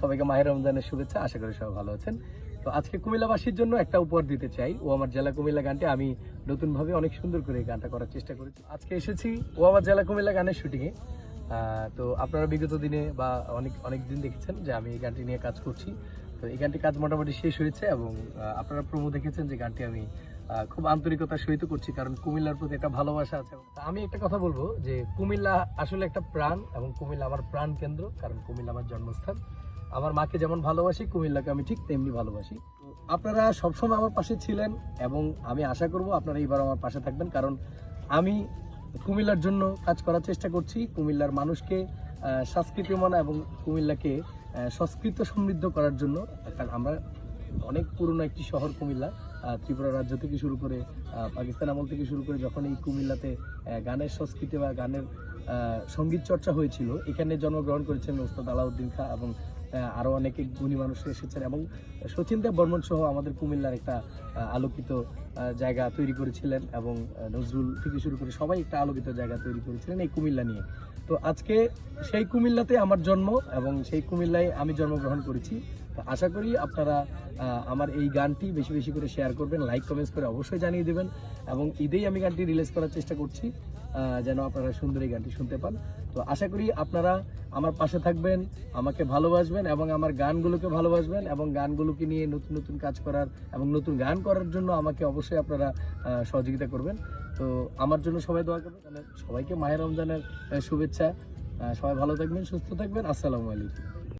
সবাইকে মাহের রমজানের শুভেচ্ছা, আশা করি সবাই ভালো আছেন। তো আজকে কুমিল্লাবাসীর জন্য একটা উপহার দিতে চাই। ও আমার জেলা কুমিল্লা গানটি আমি নতুন ভাবে অনেক সুন্দর করে এই গানটা করার চেষ্টা করেছি। আজকে এসেছি ও আমার জেলা কুমিল্লা গানের শুটিংয়ে। তো আপনারা বিগত দিনে বা অনেক অনেক দিন দেখেছেন যে আমি এই গানটি নিয়ে কাজ করছি। তো এই গানটি কাজ মোটামুটি শেষ হয়েছে এবং আপনারা প্রমো দেখেছেন যে গানটি আমি খুব আন্তরিকতার সহিত করছি কারণ কুমিল্লার প্রতি একটা ভালোবাসা আছে। আমি একটা কথা বলব যে কুমিল্লা আসলে একটা প্রাণ এবং কুমিল্লা আমার প্রাণ কেন্দ্র কারণ কুমিল্লা আমার জন্মস্থান। আমার মাকে যেমন ভালোবাসি কুমিল্লাকে আমি ঠিক তেমনি ভালোবাসি। আপনারা সবসময় আমার পাশে ছিলেন এবং আমি আশা করব আপনারা এইবার আমার পাশে থাকবেন কারণ আমি কুমিল্লার জন্য কাজ করার চেষ্টা করছি। কুমিল্লার মানুষকে আহ, সংস্কৃতিমনা এবং কুমিল্লাকে সংস্কৃত সমৃদ্ধ করার জন্য আমরা অনেক পুরনো একটি শহর কুমিল্লা ত্রিপুরা রাজ্য থেকে শুরু করে পাকিস্তান আমল থেকে শুরু করে যখন এই কুমিল্লাতে গানের সংস্কৃতি বা গানের সংগীত চর্চা হয়েছিল, এখানে জন্মগ্রহণ করেছেন ওস্তাদ আলাউদ্দিন খা এবং আহ, আরও অনেকে গুণী মানুষ এসেছেন এবং সচিন দেব বর্মন সহ আমাদের কুমিল্লার একটা আলোকিত জায়গা তৈরি করেছিলেন এবং নজরুল থেকে শুরু করে সবাই একটা আলোকিত জায়গা তৈরি করেছিলেন এই কুমিল্লা নিয়ে। তো আজকে সেই কুমিল্লাতে আমার জন্ম এবং সেই কুমিল্লায় আমি জন্মগ্রহণ করেছি। আশা করি আপনারা আমার এই গানটি বেশি বেশি করে শেয়ার করবেন লাইক কমেন্টস করে অবশ্যই জানিয়ে দেবেন এবং ঈদেই আমি গানটি রিলিজ করার চেষ্টা করছি যেন আপনারা সুন্দর এই গানটি শুনতে পান। তো আশা করি আপনারা আমার পাশে থাকবেন, আমাকে ভালোবাসবেন এবং আমার গানগুলোকে ভালোবাসবেন এবং গানগুলোকে নিয়ে নতুন নতুন কাজ করার এবং নতুন গান করার জন্য আমাকে অবশ্যই আপনারা সহযোগিতা করবেন। তো আমার জন্য সবাই দোয়া করবেন। তাহলে সবাইকে মাহের রমজানের শুভেচ্ছা। সবাই ভালো থাকবেন, সুস্থ থাকবেন। আসসালামু আলাইকুম।